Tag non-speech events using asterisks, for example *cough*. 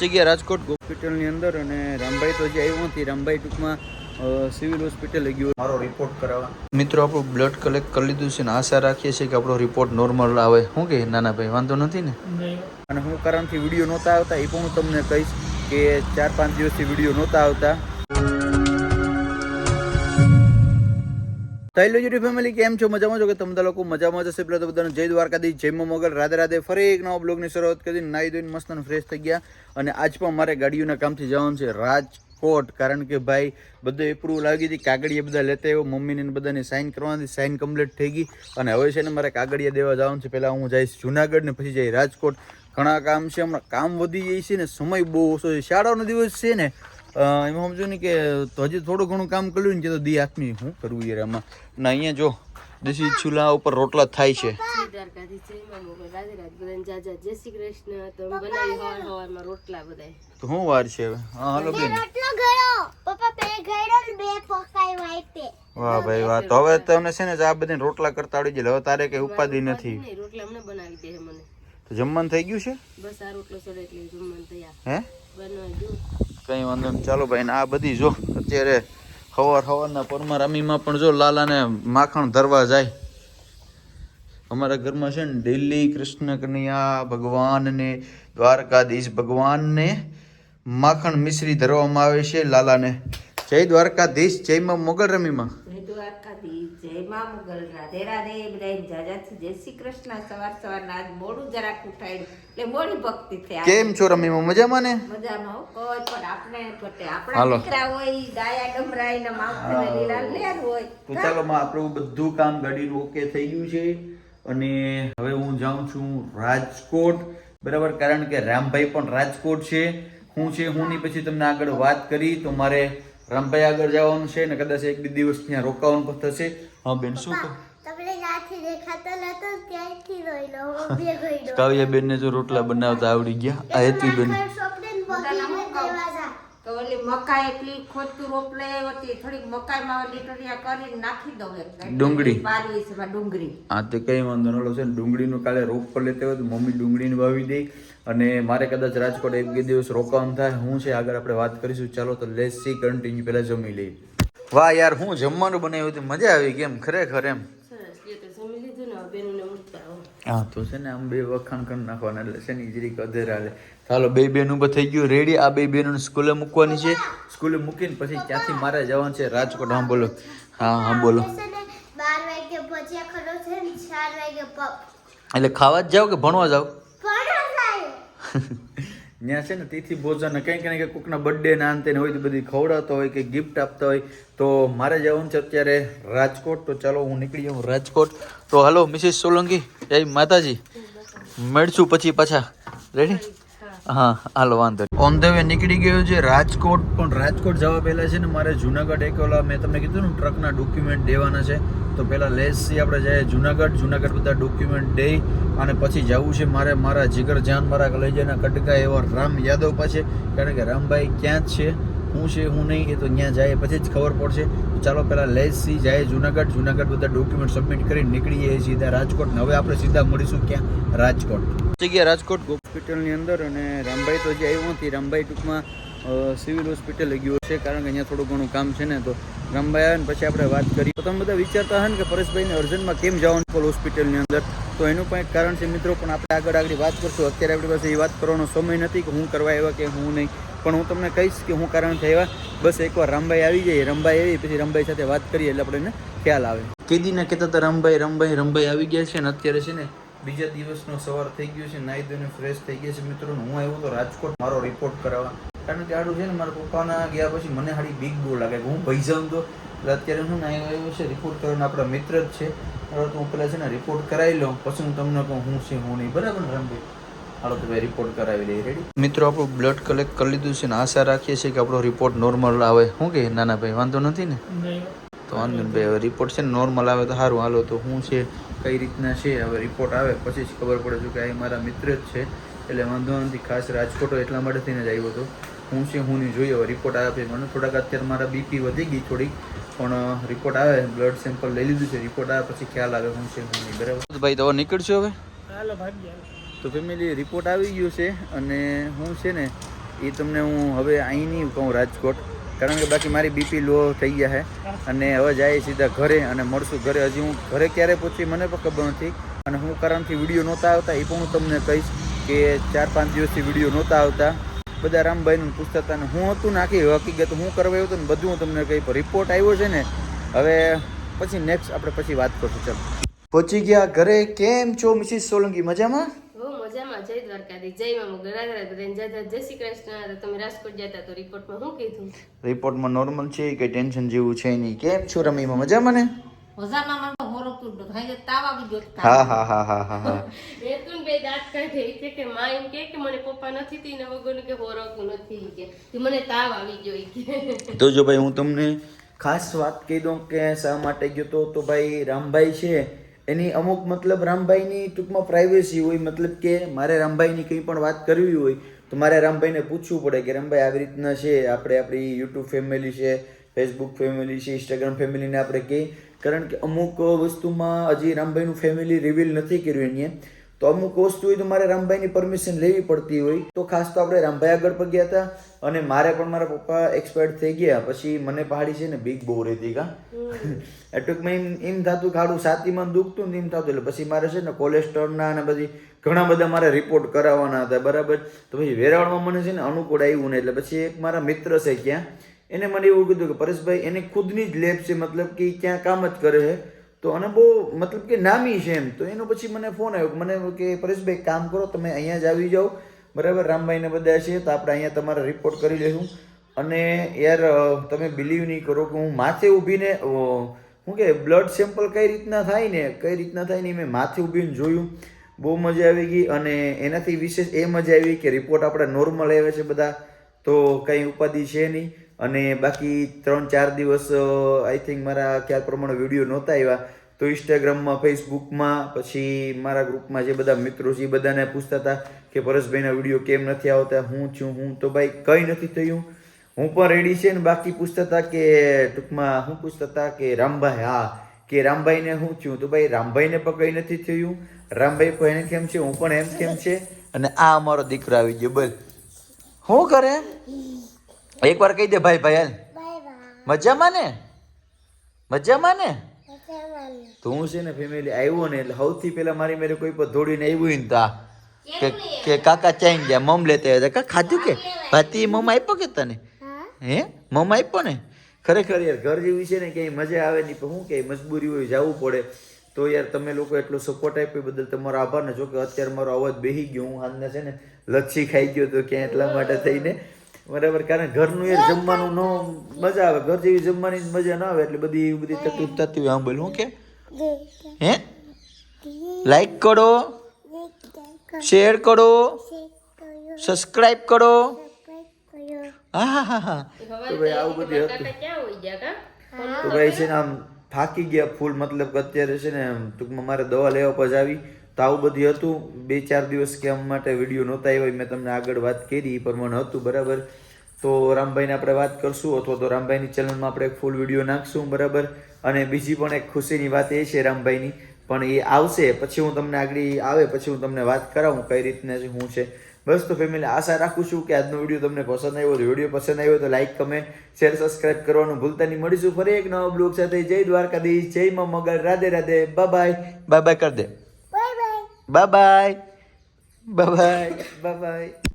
જગ્યા રાજકોટ હોસ્પિટલની અંદર અને રામભાઈ તો હજી આવ્યો નથી. રામભાઈ ટૂંકમાં સિવિલ હોસ્પિટલ ગયો મારો રિપોર્ટ કરાવવા. મિત્રો આપણું બ્લડ કલેક્ટ કરી લીધું છે ને આશા રાખીએ છીએ કે આપણો રિપોર્ટ નોર્મલ આવે. શું કે નાના ભાઈ વાંધો નથી ને? અને હું કારણથી વીડિયો નહોતા આવતા એ પણ હું તમને કહીશ કે ચાર પાંચ દિવસથી વીડિયો નહોતા આવતા. તો યુટ્યુબ ફેમિલી કેમ છો? મજામાં છો કે તમે લોકો? મજામાં જશે પેલા તો બધાને જય દ્વારકાથી જય મોગલ. રાધે રાધે ફરી એક નવા બ્લોગની શરૂઆત કરી. નાહી ધોઈને મસ્ત ફ્રેશ થઈ ગયા. અને આજ પણ મારે ગાડીઓના કામથી જવાનું છે રાજકોટ. કારણ કે ભાઈ, બધું એપ્રુવલ આવી ગઈ હતી. કાગળિયા બધા લેતા આવ્યો. મમ્મીને બધાને સાઇન કરવાની સાઇન કમ્પ્લીટ થઈ ગઈ. અને હવે છે ને મારે કાગળિયા દેવા જવાનું છે. પહેલાં હું જઈશ જુનાગઢ ને પછી જઈ રાજકોટ. ઘણા કામ છે. હમણાં કામ વધી જાય છે ને. સમય બહુ ઓછો છે. શાળાનો દિવસ છે ને. એમાં સમજો ને કે તો હજી થોડું ઘણું કામ કર્યું ને કે તો દી આત્મી શું કરવું યાર આમાં. ને અહીંયા જો દેશી ચૂલા ઉપર રોટલા થાય છે. બધાને તો શું વાર છે હવે? હા હાલો બેન. રોટલો ગળો પપ્પા બે ગળો ને બે પકાઈ વાઈપે વાહ ભાઈ વાહ. તો હવે તમને છે ને આ બધી રોટલા કરતા આવડી જાય હવે તારે કઈ ઉપાધિ નથી. રોટલા અમને બનાવી દે મને તો જમવાનું થઈ ગયું છે? બસ આ રોટલો સડે એટલે જમવાનું તૈયાર. હે? બનાવી દઉં. કઈ વાંધો નહીં. ચાલો ભાઈ આ બધી જો, અત્યારે હવાર હવારના પરમારામીમાં પણ જો લાલાને માખણ ધરવા જાય. અમારા ઘરમાં છે ને ડેલી કૃષ્ણ કન્યા ભગવાનને, દ્વારકાધીશ ભગવાનને માખણ મિશ્રી ધરવામાં આવે છે લાલાને. જય દ્વારકાધીશ જયમાં મોગલ રમીમાં જય દ્વારકાધીશ જય મા મુગલ. રાધે રાધે. બધાય જાજાથી જય શ્રી કૃષ્ણ. સવાર સવારના આજ મોડું જરાક ઉઠાડ્યું એટલે મોડી ભક્તિ થઈ. કેમ છો રમીમાં? મજામાં ને? મજામાં હો, કોઈ પણ આપણે પટે આપણા દીકરા હોય ડાયા ડમરાઈ ને માવતરને લીલા લેર હોય. તો ચાલો માં આપણું બધું કામ ગાડીનું ઓકે થઈ ગયું છે. અને હવે હું જાઉં છું રાજકોટ. બરાબર? કારણ કે રામભાઈ પણ રાજકોટ છે. હું છે હું ની પછી તમને આગળ વાત કરી. તો મારે રામભાઈ આગળ જવાનું છે ને કદાચ એક બે દિવસ ત્યાં રોકાવાનું પણ થશે. હા બેન શું કાવ્યા બેન ને જો રોટલા બનાવતા આવડી ગયા. આ બેન. હતી એટલે. ડુંગળી. હા તે કઈ વાંધો નડો છે ને ડુંગળીનું કાલે રોપ પર લેતા હોય તો મમ્મી ડુંગળીને વાવી દે. અને મારે કદાચ રાજકોટ એક બે દિવસ રોકાવાનું થાય હું છે આગળ આપણે વાત કરીશું. ચાલો તો લેસ સી કન્ટિન્યુ પહેલાં જમી લઈએ. વાહ યાર હું જમવાનું બનાવ્યું હતું મજા આવી કેમ ખરેખર એમ. હા તો છે ને આમ બે વખાણ કરી નાખવાના એટલે છે ને જરીક અધેરા લે ચાલો બે બેન ઉપર થઈ ગયું રેડી આ બે બેનોને સ્કૂલે મૂકવાની છે. સ્કૂલે મૂકીને પછી ત્યાંથી મારે જવાનું છે રાજકોટ. હા બોલો. હા હા બોલો. છે ને બાર વાગે ભજીયા ખરો છે ને ચાર વાગે પપ એટલે ખાવા જ જાઓ કે ભણવા થાય ત્યાં છે ને તિથિ ભોજન, કંઈક કંઈક કોકના બર્થડે ના અંતે હોય તો બધી ખવડાવતા હોય કે ગિફ્ટ આપતા હોય. તો મારે જવાનું છે અત્યારે રાજકોટ. તો ચાલો હું નીકળી જાઉં રાજકોટ. તો હાલો, મિસિસ સોલંકી, જય માતાજી. મળશું પછી પાછા. રેડી હા, હાલો, વાંધો ઓન ધ વે નીકળી ગયો છે રાજકોટ. પણ રાજકોટ જવા પહેલા છે ને મારે જુનાગઢ એક ઓલા મેં તમને કીધું ને ટ્રકના ડોક્યુમેન્ટ દેવાના છે. તો પહેલા લેસથી આપણે જઈએ જુનાગઢ. જુનાગઢ બધા ડોક્યુમેન્ટ દઈ અને પછી જવું છે મારે મારા જીગર જાન મારા કલેજાના કટકા એવા રામ યાદવ પાસે. કારણ કે રામભાઈ ક્યાં જ છે? હું છે, હું નહીં, એ તો ત્યાં જાય પછી જ ખબર પડશે. ચાલો પહેલાં લેસથી જાય જુનાગઢ જુનાગઢ બધા ડોક્યુમેન્ટ સબમિટ કરી નીકળીએ સીધા રાજકોટ હવે આપણે સીધા મળીશું ક્યાં? રાજકોટ. જગ્યા રાજકોટ હોસ્પિટલની અંદર અને રામભાઈ તો જે આવ્યો નથી. રામભાઈ ટૂંકમાં સિવિલ હોસ્પિટલે ગયો છે કારણ કે અહીંયા થોડું ઘણું કામ છે ને, તો રામભાઈ આવે ને પછી આપણે વાત કરી તો તમે બધા વિચારતા હે ને કે પરેશભાઈને અર્જન્ટમાં કેમ જવાનું છે હોસ્પિટલની અંદર? તો એનું પણ એક કારણ છે મિત્રો, પણ આપણે આગળ આગળ વાત કરશું. અત્યારે આપણી પાસે એ વાત કરવાનો સમય નથી કે હું કરવા એવા કે હું નહીં. પણ હું તમને કહીશ કે હું કારણ થયા બસ એકવાર રામભાઈ આવી જાય. રામભાઈ આવી, પછી રામભાઈ સાથે વાત કરીએ એટલે આપણે એને ખ્યાલ આવે. કેદીને કહેતા હતા, રામભાઈ રામભાઈ રામભાઈ આવી ગયા છે ને અત્યારે છે ને બીજા દિવસનો સવાર થઈ ગયો છે. નાહી ધોઈને ફ્રેશ થઈ ગયા છે મિત્રો. હું આવ્યો તો રાજકોટ મારો રિપોર્ટ કરાવવા. કારણ કે આડું છે ને મારા પપ્પાના ગયા પછી મને હાડી બીક બહુ લાગે. કે હું ભાઈ જાઉં તો એટલે અત્યારે હું નાહી આવ્યો છે રિપોર્ટ કરવાનો આપણા મિત્ર જ છે. હવે તો હું પહેલાં છે ને રિપોર્ટ કરાવી લઉં પછી હું તમને કહું હું છે હું નહીં. બરાબર ને રામભાઈ? હાલો તો ભાઈ રિપોર્ટ કરાવી લઈએ. રેડી મિત્રો આપણું બ્લડ કલેક્ટ કરી લીધું છે ને આશા રાખીએ છીએ કે આપણો રિપોર્ટ નોર્મલ આવે. શું કે નાના ભાઈ વાંધો નથી ને? તો વાંધો નહીં ભાઈ હવે રિપોર્ટ છે ને નોર્મલ આવે તો સારું. હાલો તો હું છે કઈ રીતના છે હવે રિપોર્ટ આવે પછી જ ખબર પડે છે કે આ મારા મિત્ર જ છે. એટલે વાંધો નથી ખાસ રાજકોટ એટલા માટે થઈને જ આવ્યો હતો. હું છે હું નહીં જોઈએ. હવે રિપોર્ટ આવ્યા પછી મને થોડાક અત્યારે મારા બીપી વધી ગઈ થોડીક પણ રિપોર્ટ આવે બ્લડ સેમ્પલ લઈ લીધું છે. રિપોર્ટ આવ્યા પછી ખ્યાલ આવે હું છે હું નહીં. બરાબર? ભાઈ તો નીકળશો હવે? તો ફેમિલી રિપોર્ટ આવી ગયો છે અને હું છે ને એ તમને હું હવે અહીં નહીં કહું રાજકોટ કારણ કે બાકી મારી બીપી લો થઈ ગયા છે. અને હવે જાય સીધા ઘરે અને મળશું ઘરે. હજી હું ઘરે ક્યારે પહોંચી મને પણ ખબર નથી. અને હું કારણથી વીડિયો નહોતા આવતા એ પણ હું તમને કહીશ કે ચાર પાંચ દિવસથી વીડિયો નહોતા આવતા. બધા રામભાઈનું પૂછતા હતા હું હતું ને આખી હકીકત હું કરવા આવ્યું હતો ને બધું હું તમને કહી રિપોર્ટ આવ્યો છે ને હવે પછી નેક્સ્ટ આપણે પછી વાત કરશું. ચાલો. પહોંચી ગયા ઘરે. કેમ છો મિસિસ સોલંકી? મજામાં? મજામાં. જય દ્વારકાધી જય મા મોગલ રાધે રાધે બધાને જય જય જય શ્રી કૃષ્ણ. તમે રાજકોટ હતા તો રિપોર્ટમાં શું કીધું? રિપોર્ટમાં નોર્મલ છે કે ટેન્શન જેવું છે નહીં. કેમ છો રમીમાં? મજામાં ને? તો હોરકતું હતું. હાઈ તાવ આવી ગયો હતો. હા હા હા હા હા હા. *laughs* એતું બે દાંત કાઢે ઈ કે કે માં એમ કે કે મને પપ્પા નથી તી વગરનું કે હોરકતું નથી કે. મને તાવ આવી ગયો કે. *laughs* તો જો ભાઈ હું તમને ખાસ વાત કહી દઉં કે શા માટે ગયો તો? તો ભાઈ રામભાઈ છે. એની અમુક મતલબ રામભાઈની ટૂંકમાં પ્રાઇવેસી હોય મતલબ કે મારે રામભાઈની કંઈ પણ વાત કરવી હોય તો મારે રામભાઈને પૂછવું પડે કે રામભાઈ આવી રીતના છે? આપણે આપણી યુટ્યુબ ફેમિલી છે ફેસબુક ફેમિલી છે ઇન્સ્ટાગ્રામ ફેમિલીને આપણે કહી કારણ કે અમુક વસ્તુમાં હજી રામભાઈનું ફેમિલી રિવીલ નથી કર્યું એને તો અમુક વસ્તુ હોય તો મારે રામભાઈની પરમિશન લેવી પડતી હોય. તો ખાસ તો આપણે રામભાઈ આગળ પગ્યા હતા અને મારે પણ મારા પપ્પા એક્સપાયર્ડ થઈ ગયા. પછી મને પહાડી છે ને બીક બહુ રહેતી કા. *laughs* ટૂંકમાં એમ એમ થતું ખાડું છાતીમાં દુખતું ને એમ થતું. એટલે પછી મારે છે ને કોલેસ્ટ્રોલના અને બધી ઘણા બધા મારે રિપોર્ટ કરાવવાના હતા. બરાબર? તો પછી વેરાવળમાં મને છે ને અનુકૂળ આવ્યું ને. એટલે પછી એક મારા મિત્ર છે ક્યાં એને મને એવું કીધું કે પરેશભાઈ, એને ખુદની જ લેબ છે, મતલબ કે ક્યાં કામ જ કરે છે. તો અને બહુ, મતલબ કે નામી છે એમ. તો એનો પછી મને ફોન આવ્યો મને કે પરેશભાઈ કામ કરો, તમે અહીંયા જ આવી જાઓ. બરાબર? રામભાઈને બધા છે, તો આપણે અહીંયા તમારા રિપોર્ટ કરી લઈશું અને યાર તમે બિલીવ નહીં કરો કે હું માથે ઊભીને શું કે બ્લડ સેમ્પલ કઈ રીતના થાય ને? કઈ રીતના થાય ને મેં માથે ઊભીને જોયું. બહુ મજા આવી ગઈ અને એનાથી વિશેષ એ મજા આવી કે રિપોર્ટ આપણે નોર્મલ આવે છે બધા. તો કંઈ ઉપાધિ છે નહીં. અને બાકી ત્રણ ચાર દિવસ આઈ થિંક મારા ખ્યાલ પ્રમાણે વીડિયો નહોતા આવ્યા, તો ઇન્સ્ટાગ્રામમાં ફેસબુકમાં પછી મારા ગ્રુપમાં જે બધા મિત્રો છે એ બધાને પૂછતા હતા કે પરેશભાઈના વીડિયો કેમ નથી આવતા, હું છું, હું, તો ભાઈ કંઈ નથી થયું. હું પણ રેડી છે ને બાકી પૂછતા હતા કે, ટૂંકમાં હું પૂછતા હતા કે, રામભાઈ, હા, કે રામભાઈને હું છું? તો ભાઈ, રામભાઈને પણ કંઈ નથી થયું. રામભાઈ પણ એને કેમ છે, હું પણ એમ કેમ છે? અને આ અમારો દીકરો આવી ગયો, બોલ. શું કરે? એકવાર કહી દે ભાઈ ભાઈ હાલ. મજામાં ને? મજામાં ને? તો હું છે ને ફેમિલી આવ્યો ને એટલે સૌથી પહેલા મારી મેરે કોઈ પર દોડીને આવ્યું ને તા. કે કે કાકા ચાઈન ગયા મમ લેતા આવ્યા કા ખાધું કે? ભાતી મમ આપ્યો કે તને? હે. મમ આપ્યો ને? ખરેખર યાર ઘર જેવી છે ને ક્યાંય મજા આવે નહીં પણ હું કે મજબૂરી હોય જવું પડે. તો યાર તમે લોકો એટલો સપોર્ટ આપ્યો બદલ તમારો આભાર ને જો કે અત્યારે મારો અવાજ બેહી ગયો. હું હાલના છે ને લચ્છી ખાઈ ગયો તો ક્યાં એટલા માટે થઈને બરાબર કારણ ઘરનું એ જમવાનું નો મજા આવે. ઘર જેવી જમવાની મજા ના આવે એટલે બધી એવી બધી તકલીફ થતી હોય. આમ બોલ હું કે? હે? લાઈક કરો. શેર કરો. સબસ્ક્રાઇબ કરો. હા હા હા તો ભાઈ આવું બધું હતું? તો ભાઈ છે ને આમ થાકી ગયા ફૂલ મતલબ અત્યારે છે ને ટૂંકમાં મારે દવા લેવા પછી આવી. તો આવું બધું હતું. બે ચાર દિવસ કેમ માટે વીડિયો નહોતા આવ્યા, મેં તમને આગળ વાત કરી, એ પ્રમાણે હતું, બરાબર? તો રામભાઈને આપણે વાત કરશું, અથવા તો રામભાઈની ચેનલમાં આપણે ફૂલ વીડિયો નાખશું, બરાબર? અને બીજી પણ એક ખુશીની વાત એ છે રામભાઈની, પણ એ આવશે, પછી હું તમને આગળ આવે, પછી હું તમને વાત કરાવું કઈ રીતના હું છે. બસ તો ફેમિલી આશા રાખું છું કે આજનો વીડિયો તમને પસંદ આવ્યો તો વીડિયો પસંદ આવ્યો તો લાઈક કમેન્ટ શેર સબસ્ક્રાઇબ કરવાનું ભૂલતા નહીં. મળીશું ફરી એક નવા બ્લોગ સાથે. જય દ્વારકાધીશ, જય મા Mogal Radhe Radhe. Bye bye bye કરી દે. Bye bye bye bye bye bye bye